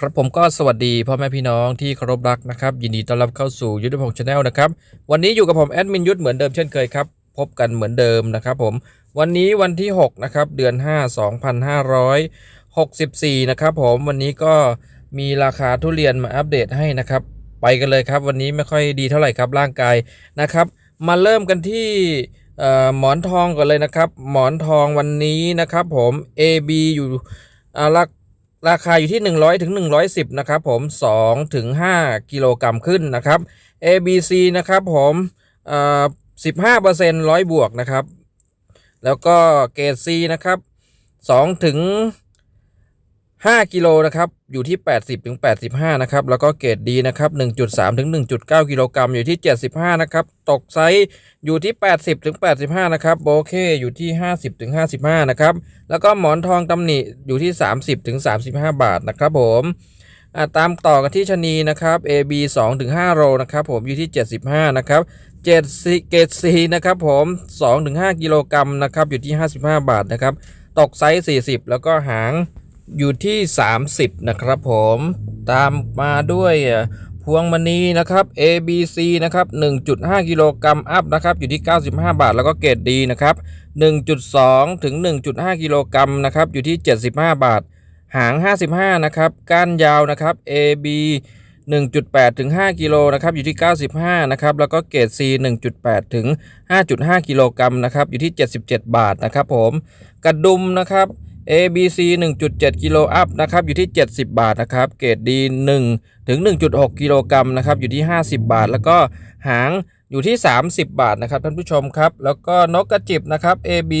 ครับผมก็สวัสดีพ่อแม่พี่น้องที่เคารพรักนะครับ ยินดีต้อนรับเข้าสู่ยุทธพงศ์ชาแนลนะครับ วันนี้อยู่กับผมแอดมินยุทธเหมือนเดิมเช่นเคยครับ พบกันเหมือนเดิมนะครับผมวันนี้วันที่ 6 นะครับ เดือน 5 2564 นะครับผมวันนี้ก็มีราคาทุเรียนมาอัปเดตให้นะครับ ไปกันเลยครับ วันนี้ไม่ค่อยดีเท่าไหร่ครับร่างกายนะครับ มาเริ่มกันที่อ่อหมอนทองก่อนเลยนะครับ หมอนทองวันนี้นะครับผม AB อยู่อ่ารา ราคาอยู่ที่ 100ถึง110 นะครับผม2ถึง5กิโลกรัมขึ้นนะครับ ABC นะครับผมสิบห้าเปอร์เซ็นต์ร้อยบวกนะครับ แล้วก็เกรด C นะครับ2ถึง 5 กิโลนะครับอยู่ที่ 80ถึง85 นะครับ แล้วก็เกรดดีนะครับ 1.3 ถึง 1.9 กิโลกรัมอยู่ที่ 75 นะครับ ตกไซส์อยู่ที่ 80ถึง85 นะครับโบเคอยู่ที่ 50ถึง55 นะครับ แล้วก็หมอนทองตำหนิอยู่ที่ 30ถึง35 บาทนะครับผมตามต่อกันที่ชนีนะครับ AB 2ถึง5โลนะครับผมอยู่ที่ 75 นะครับเกรด C เกรด C นะครับผม2ถึง5กิโลกรัมนะครับอยู่ที่ 55 บาทนะครับ ตกไซส์40 แล้วก็หาง อยู่ที่ 30 นะครับผมตามมาด้วยพวงมณีนะครับ ABC นะครับ 1.5 กิโลกรัมอัพนะครับ อยู่ที่ 95 บาท แล้วก็เกรดดีนะครับ 1.2 ถึง 1.5 กิโลกรัมนะครับ อยู่ที่ 75 บาท หาง 55 นะครับ ก้านยาวนะครับ AB 1.8 ถึง 5 กิโลนะครับ อยู่ที่ 95 นะครับ แล้วก็เกรด C 1.8 ถึง 5.5 กิโลกรัมนะครับ อยู่ที่ 77 บาทนะครับผม กระดุมนะครับ ABC 1.7 กิโลอัพนะครับอยู่ที่ 70 บาทนะครับเกรดดี1ถึง 1.6 กิโลกรัมนะครับอยู่ที่ 50 บาท แล้วก็หางอยู่ที่ 30 บาทนะครับท่านผู้ชมครับ แล้วก็นกกระจิบนะครับ AB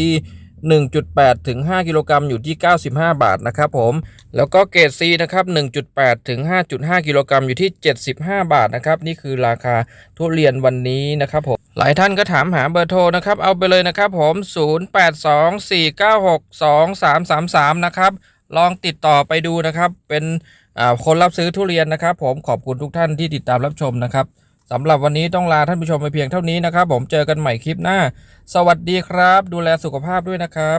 1.8 ถึง 5 กิโลกรัมอยู่ที่ 95 บาทนะครับผม แล้วก็เกรด C นะครับ 1.8 ถึง 5.5 กิโลกรัมอยู่ที่ 75 บาทนะครับ นี่คือราคาทุเรียนวันนี้นะครับผม หลายท่านก็ถามหาเบอร์โทรนะครับ เอาไปเลยนะครับผม 0824962333 นะครับ ลองติดต่อไปดูนะครับ เป็นคนรับซื้อทุเรียนนะครับ ผมขอบคุณทุกท่านที่ติดตามรับชมนะครับสำหรับวันนี้ต้องลาท่านผู้ชมไปเพียงเท่านี้นะครับ ผมเจอกันใหม่คลิปหน้า สวัสดีครับ ดูแลสุขภาพด้วยนะครับ